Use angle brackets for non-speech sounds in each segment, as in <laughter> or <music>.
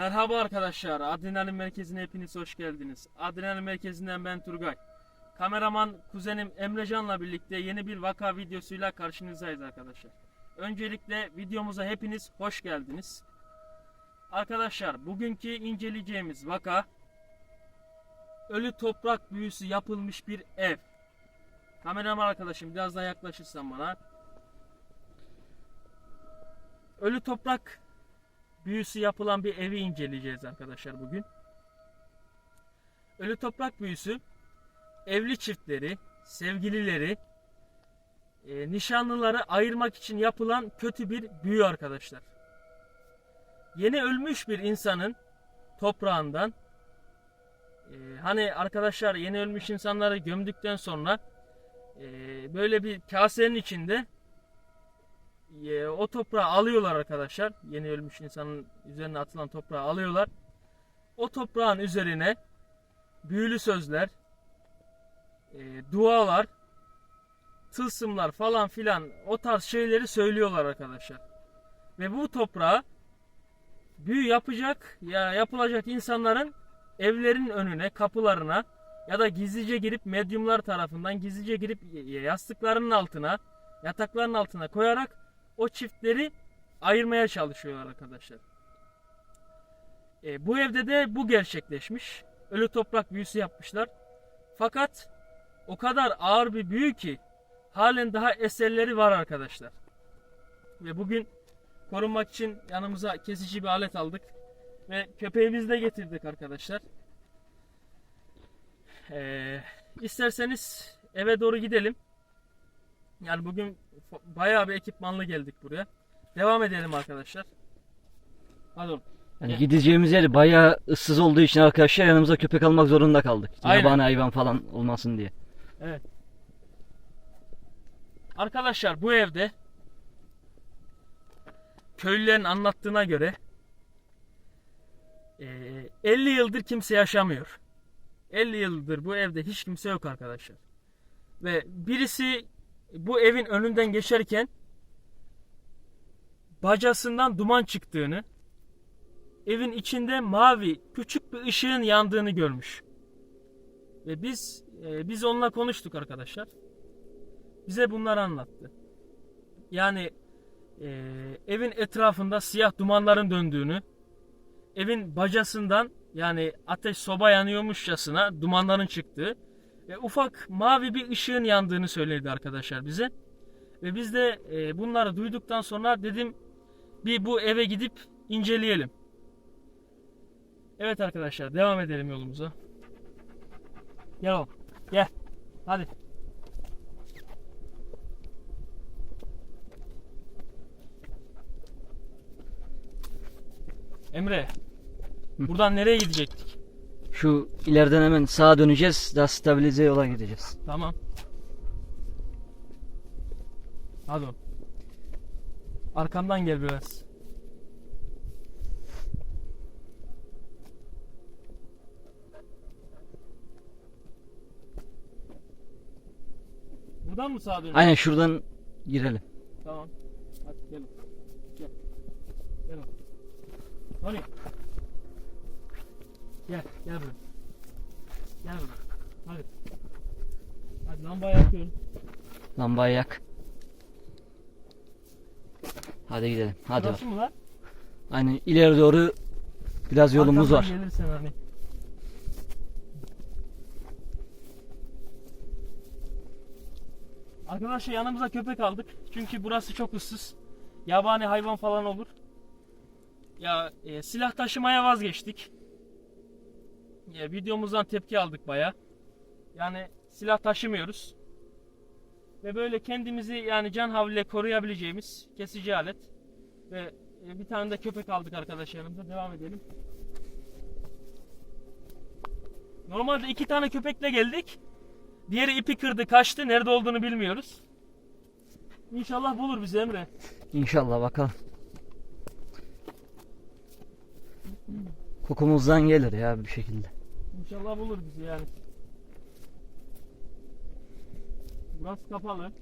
Merhaba arkadaşlar. Adrenalin Merkezi'ne hepiniz hoş geldiniz. Adrenalin Merkezi'nden ben Turgay. Kameraman kuzenim Emrecan'la birlikte yeni bir vaka videosuyla karşınızdayız arkadaşlar. Öncelikle videomuza hepiniz hoş geldiniz. Arkadaşlar bugünkü inceleyeceğimiz vaka ölü toprak büyüsü yapılmış bir ev. Kameraman arkadaşım biraz daha yaklaşırsan bana. Ölü toprak büyüsü yapılan bir evi inceleyeceğiz arkadaşlar bugün. Ölü toprak büyüsü evli çiftleri, sevgilileri, e, nişanlıları ayırmak için yapılan kötü bir büyü arkadaşlar. Yeni ölmüş bir insanın toprağından e, hani arkadaşlar yeni ölmüş insanları gömdükten sonra e, böyle bir kasenin içinde e, o toprağı alıyorlar arkadaşlar. Yeni ölmüş insanın üzerine atılan toprağı alıyorlar. O toprağın üzerine büyülü sözler, e, dualar, tılsımlar falan filan o tarz şeyleri söylüyorlar arkadaşlar. Ve bu toprağı büyü yapacak ya yapılacak insanların evlerin önüne, kapılarına ya da gizlice girip medyumlar tarafından gizlice girip yastıklarının altına, yatakların altına koyarak o çiftleri ayırmaya çalışıyorlar arkadaşlar. E, bu evde de bu gerçekleşmiş. Ölü toprak büyüsü yapmışlar. Fakat o kadar ağır bir büyü ki halen daha eserleri var arkadaşlar. Ve bugün korunmak için yanımıza kesici bir alet aldık. Ve köpeğimizi de getirdik arkadaşlar. Ee, isterseniz eve doğru gidelim. Yani bugün bayağı bir ekipmanlı geldik buraya. Devam edelim arkadaşlar. Hadi. Yani Ya. gideceğimiz yer bayağı ıssız olduğu için arkadaşlar yanımıza köpek almak zorunda kaldık. Aynen. Yabani hayvan falan olmasın diye. Evet. Arkadaşlar bu evde köylülerin anlattığına göre eee, 50 yıldır kimse yaşamıyor. 50 yıldır bu evde hiç kimse yok arkadaşlar. Ve birisi bu evin önünden geçerken bacasından duman çıktığını, evin içinde mavi küçük bir ışığın yandığını görmüş. Ve biz e, biz onunla konuştuk arkadaşlar. Bize bunları anlattı. Yani e, evin etrafında siyah dumanların döndüğünü, evin bacasından yani ateş soba yanıyormuşçasına dumanların çıktığı ve ufak mavi bir ışığın yandığını söyledi arkadaşlar bize. Ve biz de e, bunları duyduktan sonra dedim bir bu eve gidip inceleyelim. Evet arkadaşlar devam edelim yolumuza. Gel oğlum. Gel. Hadi. Emre. Buradan nereye gidecektik? Şu ileriden hemen sağa döneceğiz. Daha stabilize yola gideceğiz. Tamam. Hadi. Arkamdan gel biraz. Buradan mı sağa dönüyorsun? Aynen şuradan girelim. Tamam. Hadi gel. Gel. Gel. oğlum. Gel. Gel buraya. Gel buraya. Hadi. Hadi lambayı yakıyorum. Lambayı yak. Hadi gidelim. Hadi. Burası mı lan? Aynen ileri doğru biraz yolumuz var. Arkamdan Gelirsen hani. Arkadaşlar yanımıza köpek aldık. Çünkü burası çok ıssız. Yabani hayvan falan olur. Ya e, silah taşımaya vazgeçtik. Ya, videomuzdan tepki aldık baya. Yani silah taşımıyoruz. Ve böyle kendimizi yani can havliyle koruyabileceğimiz kesici alet. Ve e, bir tane de köpek aldık arkadaşlarımıza. Devam edelim. Normalde iki tane köpekle geldik. Diğeri ipi kırdı kaçtı. Nerede olduğunu bilmiyoruz. İnşallah bulur bizi Emre. İnşallah bakalım. Kokumuzdan gelir ya bir şekilde. İnşallah bulur bizi yani. Burası kapalı.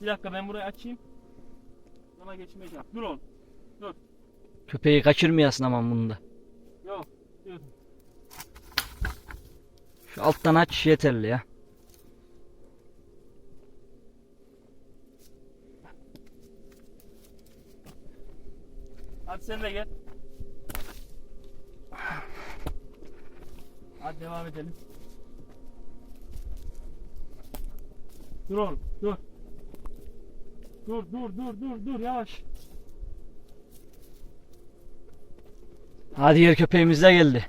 Bir dakika ben burayı açayım. Sana geçmeyeceğim. Dur oğlum. Köpeği kaçırmayasın aman bunda. Yok. Dur. Şu alttan aç yeterli ya. Sen de gel. Hadi devam edelim. Dur oğlum, dur. Dur, dur, dur, dur, dur, yavaş. Hadi yer köpeğimiz de geldi.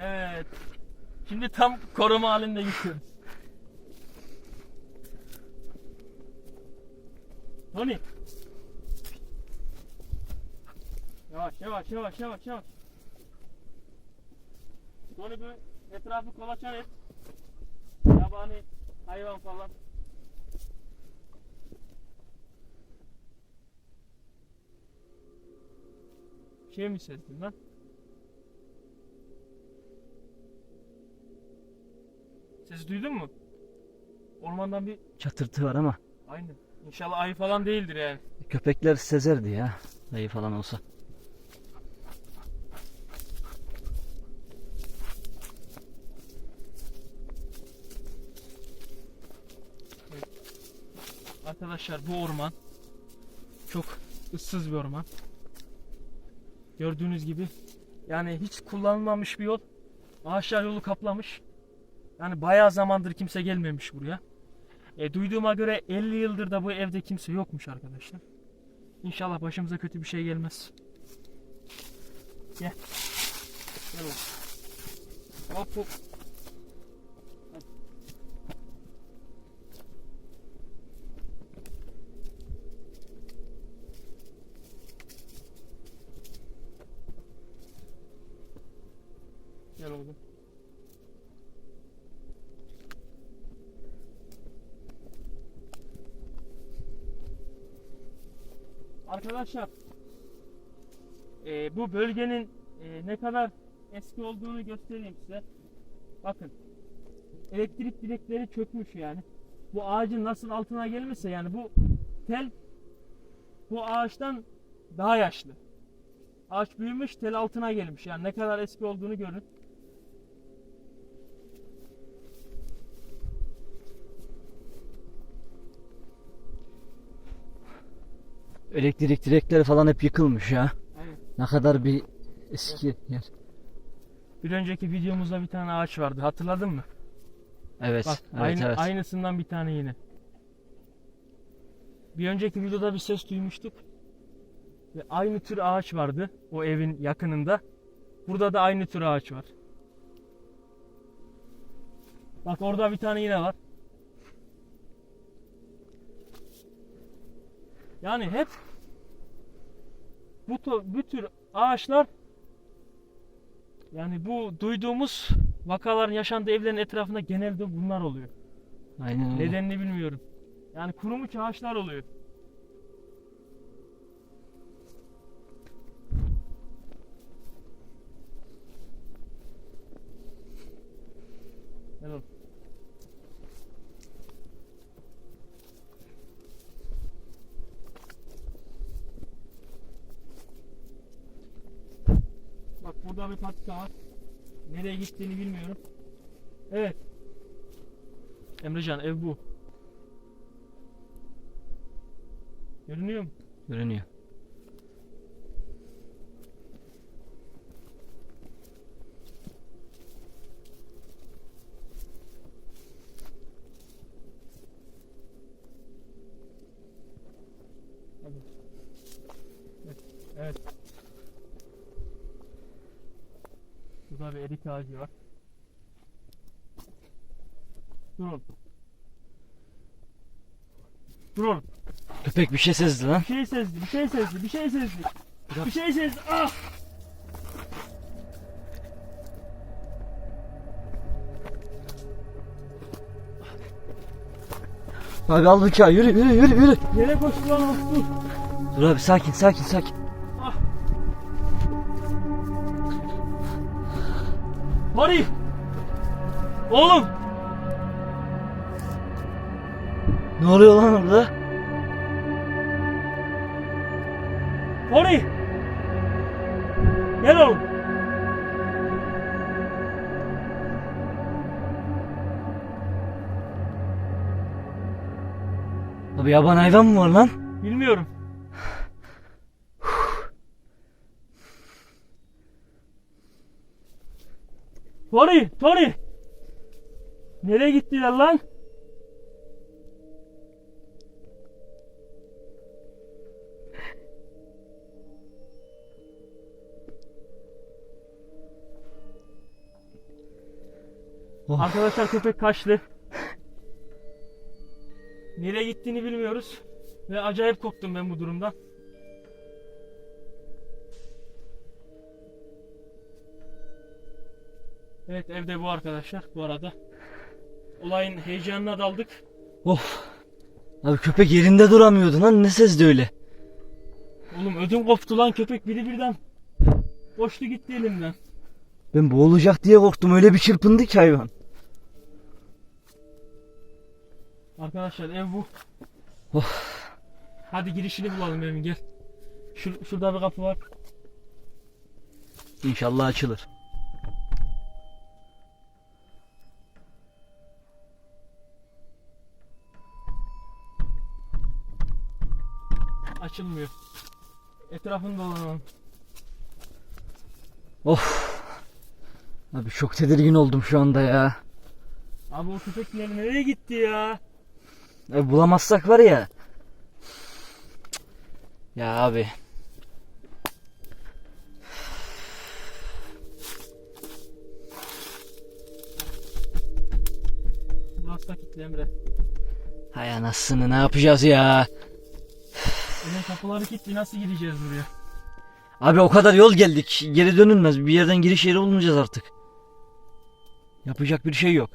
Evet. Şimdi tam koruma halinde gidiyoruz. Tony. Yavaş, yavaş, yavaş, yavaş, yavaş. Tony bir etrafı kolaçan et. Yabani hayvan falan. Şey mi sezdin lan? Ses duydun mu? Ormandan bir Çatırtı var ama aynı. İnşallah ayı falan değildir yani. köpekler sezerdi ya. Dayı falan olsa. Arkadaşlar bu orman çok ıssız bir orman. Gördüğünüz gibi yani hiç kullanılmamış bir yol. Ağaçlar yolu kaplamış. Yani bayağı zamandır kimse gelmemiş buraya. E, duyduğuma göre 50 yıldır da bu evde kimse yokmuş arkadaşlar. İnşallah başımıza kötü bir şey gelmez. Gel. Gel oğlum. Hop hop. Hadi. Gel oğlum. Arkadaşlar e, bu bölgenin e, ne kadar eski olduğunu göstereyim size. Bakın elektrik direkleri çökmüş yani. Bu ağacın nasıl altına gelmişse yani bu tel bu ağaçtan daha yaşlı. Ağaç büyümüş tel altına gelmiş yani ne kadar eski olduğunu görün. Elektrik direkleri falan hep yıkılmış ya. Aynen. Ne kadar bir eski yer. Bir önceki videomuzda bir tane ağaç vardı hatırladın mı? Evet. Bak evet, aynı, evet. aynısından bir tane yine. Bir önceki videoda bir ses duymuştuk. Ve aynı tür ağaç vardı o evin yakınında. Burada da aynı tür ağaç var. Bak orada bir tane yine var. Yani hep bu, bu tür ağaçlar yani bu duyduğumuz vakaların yaşandığı evlerin etrafında genelde bunlar oluyor. Aynen öyle. Nedenini bilmiyorum. Yani kurumuş ağaçlar oluyor. Gel oğlum. Bak burada bir patika var. Nereye gittiğini bilmiyorum. Evet. Emrecan ev bu. Görünüyor mu? Görünüyor. Hadi. Evet. evet. Ağacı var. Durun. Durun. Köpek bir şey sezdi lan. Bir şey sezdi, bir şey sezdi, bir şey sezdi. Bir şey sezdi. Ah! Abi al bıçağı yürü yürü yürü yürü. Yere koştu lan. Dur. Dur abi sakin sakin sakin. Barif. Oğlum. Ne oluyor lan orada? Barif. Gel oğlum. Abi yaban hayvan mı var lan? Bilmiyorum. Tori! Tori! Nereye gittiler lan? Oh. Arkadaşlar köpek kaçtı. Nereye gittiğini bilmiyoruz. Ve acayip korktum ben bu durumdan. Evet evde bu arkadaşlar bu arada. Olayın heyecanına daldık. Of. Abi köpek yerinde duramıyordu lan ne sezdi öyle. Oğlum ödüm koptu lan köpek biri birden. Koştu gitti elimden. Ben boğulacak diye korktum öyle bir çırpındı ki hayvan. Arkadaşlar ev bu. Of. Hadi girişini bulalım evin gel. Şur- şurada bir kapı var. İnşallah açılır. Açılmıyor. Etrafını dolanalım. Of. Abi çok tedirgin oldum şu anda ya. Abi o köpekler nereye gitti ya? Abi bulamazsak var ya. Ya abi. Da kilitli Emre. Hay anasını ne yapacağız ya? Evin kapıları kilitli nasıl gireceğiz buraya? Abi o kadar yol geldik. Geri dönülmez. Bir yerden giriş yeri bulmayacağız artık. Yapacak bir şey yok.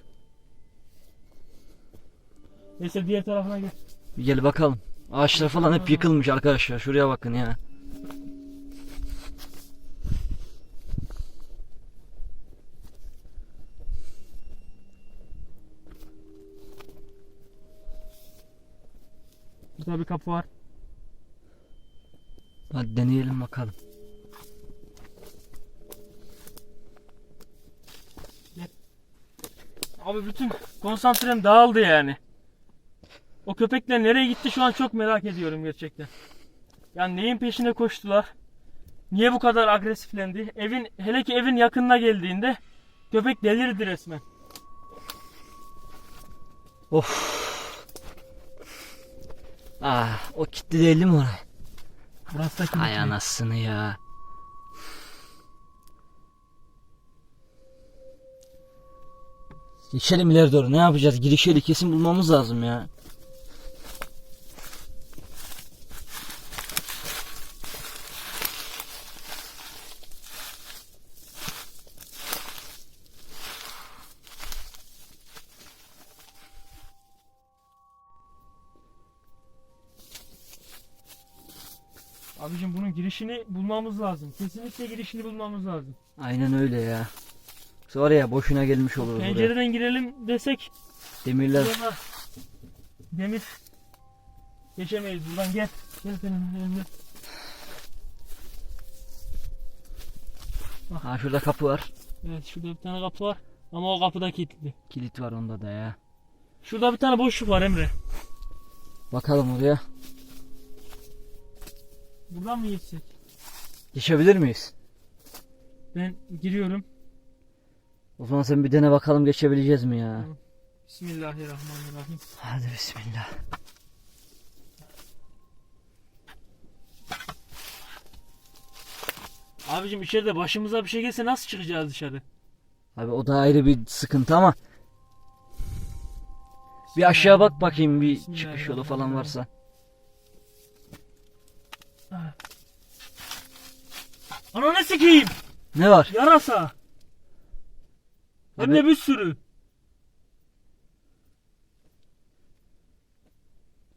Neyse diğer tarafına gel. Bir gel bakalım. Ağaçlar falan hep yıkılmış arkadaşlar. Şuraya bakın ya. Burada bir kapı var. Hadi deneyelim bakalım. Abi bütün konsantrem dağıldı yani. O köpekler nereye gitti şu an çok merak ediyorum gerçekten. Yani neyin peşine koştular? Niye bu kadar agresiflendi? Evin hele ki evin yakınına geldiğinde köpek delirdi resmen. Of. Ah, o kilitli değil mi oraya? Burası da. Hay anasını ya. Geçelim ileri doğru. Ne yapacağız? Giriş yeri kesin bulmamız lazım ya. Girişini bulmamız lazım. Kesinlikle girişini bulmamız lazım. Aynen öyle ya. Var ya boşuna gelmiş oluruz buraya. Pencereden girelim desek Demirler burada demir geçemeyiz buradan gel. Gel benim önüme. Ha şurada kapı var. Evet şurada bir tane kapı var. Ama o kapı da kilitli. Kilit var onda da ya. Şurada bir tane boşluk var Emre. Bakalım oraya. Buradan mı geçsek? Geçebilir miyiz? Ben giriyorum. O zaman sen bir dene bakalım geçebileceğiz mi ya? Bismillahirrahmanirrahim. Hadi bismillah. Abicim içeride başımıza bir şey gelse nasıl çıkacağız dışarı? Abi o da ayrı bir sıkıntı ama bir aşağı bak bakayım bir çıkış yolu falan varsa. Ananı sikeyim. Ne var? Yarasa. Hem de bir sürü.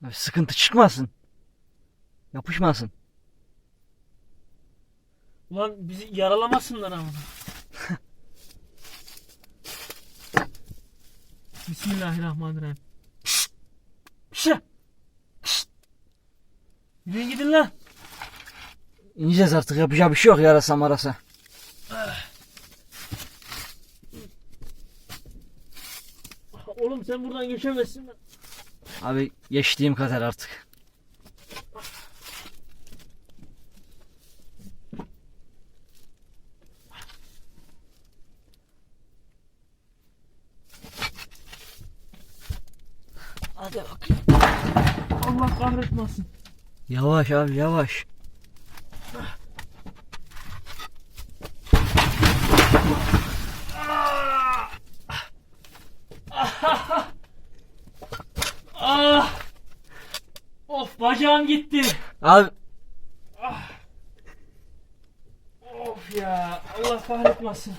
Abi sıkıntı çıkmasın. Yapışmasın. Ulan bizi yaralamasınlar ama. <laughs> Bismillahirrahmanirrahim. Şşt! Şşt! Yürüyün gidin lan. İneceğiz artık yapacak bir şey yok yarasa marasa. Oğlum sen buradan geçemezsin. Abi geçtiğim kadar artık. Hadi bakayım. Allah kahretmesin. Yavaş abi yavaş. Ah! Of bacağım gitti. Abi Of ya Allah kahretmesin.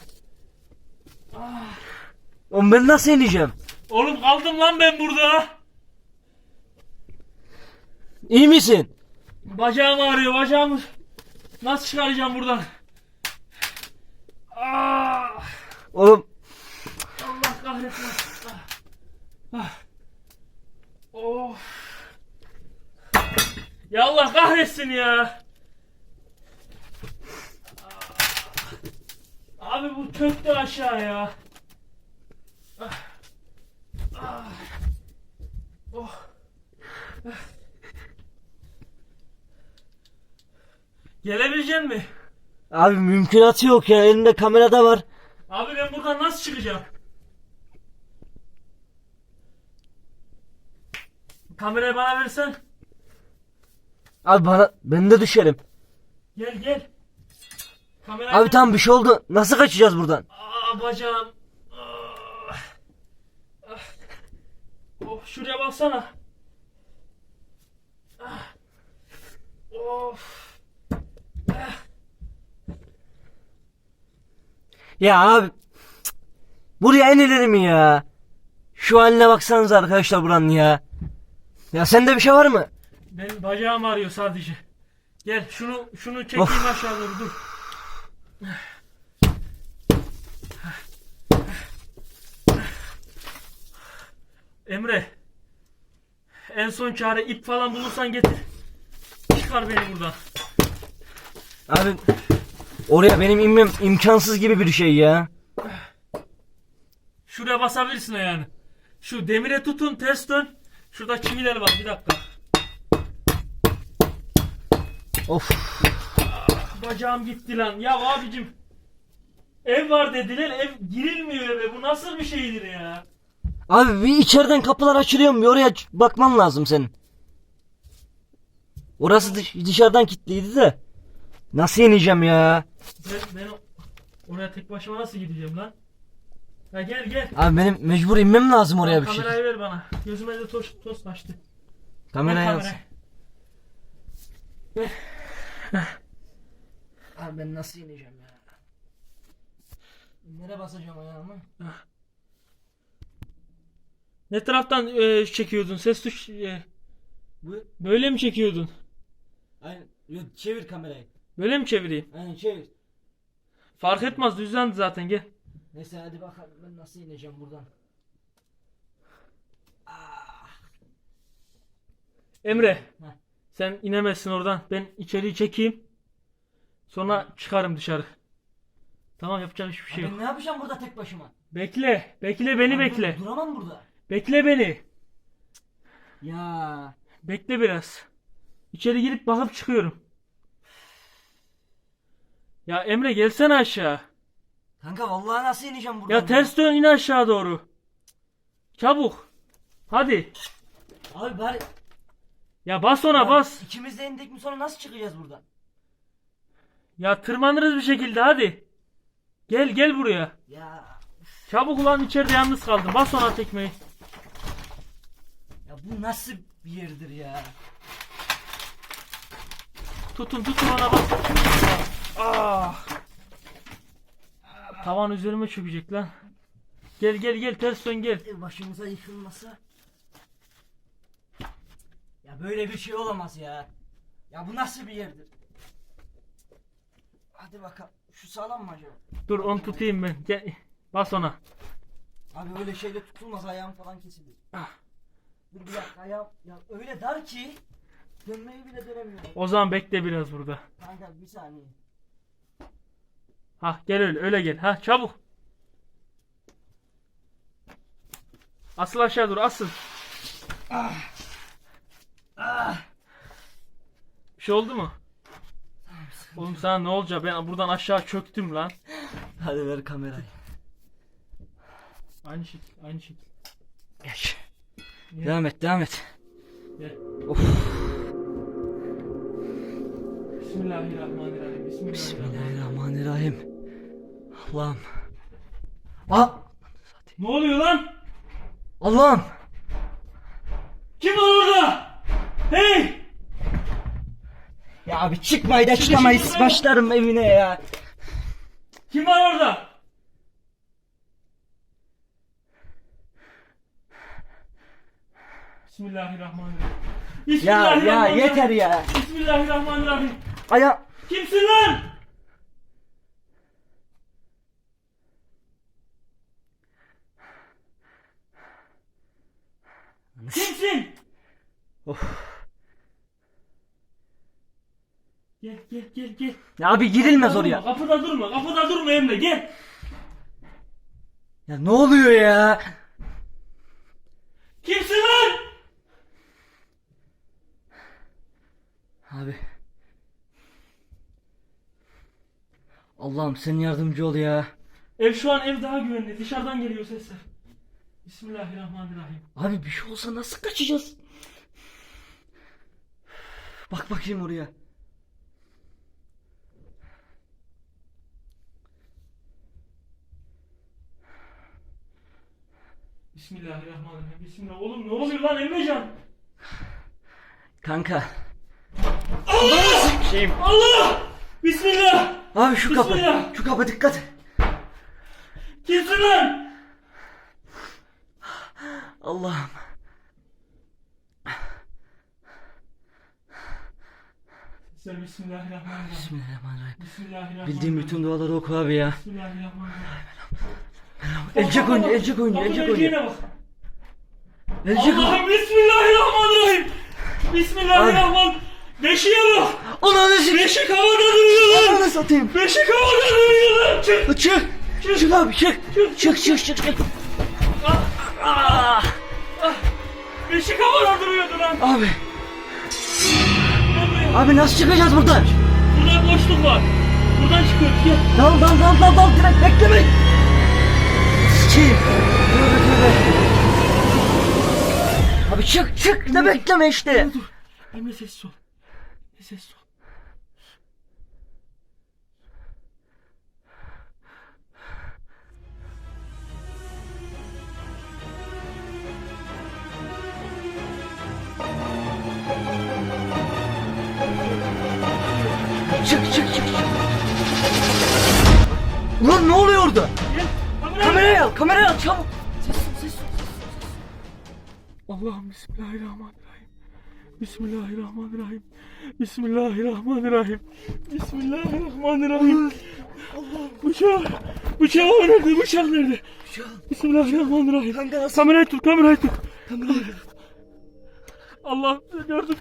oğlum ben nasıl ineceğim? Oğlum kaldım lan ben burada. İyi misin? Bacağım ağrıyor bacağımı. Nasıl çıkaracağım buradan? Ah! Oğlum Allah kahretmesin. Ah. Ah. Of. Ya Allah kahretsin ya. Abi bu çöktü aşağıya. Ah. Ah. Oh. Ah. Gelebilecek mi? abi mümkünatı yok ya elimde kamerada var. Abi ben buradan nasıl çıkacağım? Kamerayı bana versen. Abi bana ben de düşerim. Gel gel. Kamerayı Abi ver. tam bir şey oldu. Nasıl kaçacağız buradan? Aa bacağım. Ah. Ah. Oh şuraya baksana. Ah. Of. Ah. Ya abi cık, buraya inilir mi ya? Şu haline baksanıza arkadaşlar buranın ya. Ya sende bir şey var mı? Benim bacağım ağrıyor sadece. Gel şunu şunu çekeyim Of. aşağı doğru dur. Emre. En son çare ip falan bulursan getir. Çıkar beni buradan. Abi oraya benim inmem imkansız gibi bir şey ya. Şuraya basabilirsin yani. Şu demire tutun ters dön. Şurada çiviler var bir dakika. Of. Bacağım gitti lan. Ya abicim. Ev var dediler ev girilmiyor eve. Bu nasıl bir şeydir ya? Abi bir içeriden kapılar açılıyor mu? Oraya bakman lazım senin. Orası dış- dışarıdan kilitliydi de. Nasıl ineceğim ya? Ben, ben oraya tek başıma nasıl gideceğim lan? Ya gel gel. Abi benim mecbur inmem lazım oraya bir şey. Kamerayı ver bana. Gözüme de toz, toz kaçtı. Ver Kamerayı kamerayı. Abi ben nasıl ineceğim ya? Nereye basacağım ayağımı? Ne taraftan e, çekiyordun? Ses tuş e, Bu. böyle mi çekiyordun? Aynen. Yok, çevir kamerayı. Böyle mi çevireyim? Aynen çevir. Fark etmez düzlendi zaten gel. Neyse hadi bakalım ben nasıl ineceğim buradan. Emre. Heh. Sen inemezsin oradan. Ben içeriği çekeyim. Sonra çıkarım dışarı. Tamam yapacak hiçbir şey Abi yok. ben ne yapacağım burada tek başıma? Bekle. Bekle beni Abi bekle. dur- Duramam burada. Bekle beni. Ya. Bekle biraz. İçeri girip bakıp çıkıyorum. Ya Emre gelsene aşağı. Kanka vallahi nasıl ineceğim buradan? Ya ters dön in aşağı doğru. Çabuk. Hadi. Abi bari. Ya bas ona bas. İkimiz de indik mi sonra nasıl çıkacağız buradan? Ya tırmanırız bir şekilde hadi. Gel gel buraya. Ya. Çabuk ulan içeride yalnız kaldım. Bas ona tekmeyi. Ya bu nasıl bir yerdir ya? Tutun tutun ona bas. Ah. Tavan üzerime çökecek lan. Gel gel gel ters dön gel. Ev başımıza yıkılması. Ya böyle bir şey olamaz ya. Ya bu nasıl bir yerdir? Hadi bakalım. Şu sağlam mı acaba? Dur onu tutayım ben. Gel. Bas ona. Abi öyle şeyle tutulmaz ayağım falan kesilir. Ah. Dur bir dakika ayağım ya öyle dar ki Dönmeyi bile dönemiyorum. O zaman bekle biraz burada. Kanka bir saniye. Ha gel öyle öyle gel. Ha çabuk. Asıl aşağı dur asıl. Bir şey oldu mu? Oğlum sana ne olacak? Ben buradan aşağı çöktüm lan. Hadi ver kamerayı. Aynı şekil, aynı şekil. Geç. Gel. Devam et devam et. Gel. Of. Bismillahirrahmanirrahim. Bismillahirrahmanirrahim. Bismillahirrahmanirrahim. Allah'ım. Aa! Ne oluyor lan? Allah'ım. Kim var orada? Hey! Ya abi çıkmayı da çıkamayız. Başlarım evine ya. Kim var orada? Bismillahirrahmanirrahim. Ya ya Bismillahirrahmanirrahim. yeter ya. Bismillahirrahmanirrahim. Aya. Kimsin lan? Kimsin? Of. Gel gel gel gel. Ya abi girilmez oraya. Kapıda durma, kapıda durma Emre gel. Ya ne oluyor ya? Kimsin lan? Abi. Allah'ım sen yardımcı ol ya. Ev şu an ev daha güvenli. Dışarıdan geliyor sesler. Bismillahirrahmanirrahim. Abi bir şey olsa nasıl kaçacağız? Bak bakayım oraya. Bismillahirrahmanirrahim. Bismillah. Oğlum ne oluyor lan Emrecan? Kanka. Allah! Şeyim. Allah! Bismillah! Abi şu kapı. Bismillah. Şu kapı dikkat. Kimsin lan? Allah'ım. Sesler Bismillahirrahmanirrahim. Bismillahirrahmanirrahim. Bismillahirrahmanirrahim. Bildiğim bütün duaları oku abi ya. Bismillahirrahmanirrahim. Elcek oynuyor, elcek oynuyor, elcek oynuyor. oynuyor. Allah'ım Bismillahirrahmanirrahim. Bismillahirrahmanirrahim. Beşiğe bak. Ananı sikeyim. Beşik havada duruyor lan. Ananı satayım. Beşik havada duruyor lan. Çık. Çık. Çık abi çık. Çık çık çık çık. Ah. Beşik havada duruyordu lan. Abi. Abi nasıl çıkacağız buradan? Burada boşluk var. Buradan çıkıyoruz gel. Dal dal dal dal dal direkt bekleme. Sikeyim. Abi çık çık ne bekleme işte. Dur. Emre sessiz ol. Sessiz ol. Çık çık. çık. Ulan ne oluyor orada? Kamerayı al kamerayı al çabuk. Allah'ım Bismillahirrahmanirrahim. Bismillahirrahmanirrahim. Bismillahirrahmanirrahim. Bismillahirrahmanirrahim. Allah bıçak. Bıçağı nerede? Bıçak nerede? Bismillahirrahmanirrahim. Kanka nasıl? Kamerayı tut, kamerayı tut. Kamerayı Allah'ım sen yardım.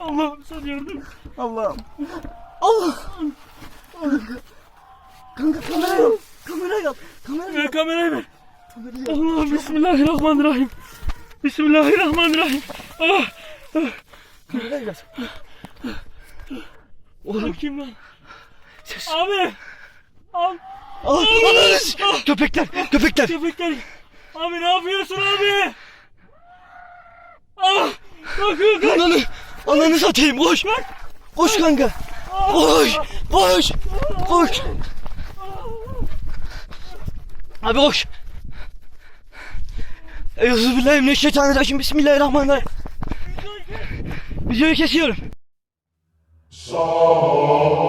Allah'ım sen yardım. Allah'ım. Allah. Kanka kamerayı al. Kamerayı al. Kamerayı Ver al. kamerayı ver. Kamerayı al. Allah'ım Bismillahirrahmanirrahim. Bismillahirrahmanirrahim. Ah, Kamerayı al. Oğlum kim lan? Abi. Al. Al. Ananı s- Köpekler. Köpekler. Köpekler. Abi ne yapıyorsun abi? Ah. Bakıyor kaç. Ananı. Ananı satayım koş. Koş kanka. Koş. Koş. Koş. Abi koş. Euzubillahimineşşeytanirracim. Bismillahirrahmanirrahim. Videoyu kesiyorum. Sağ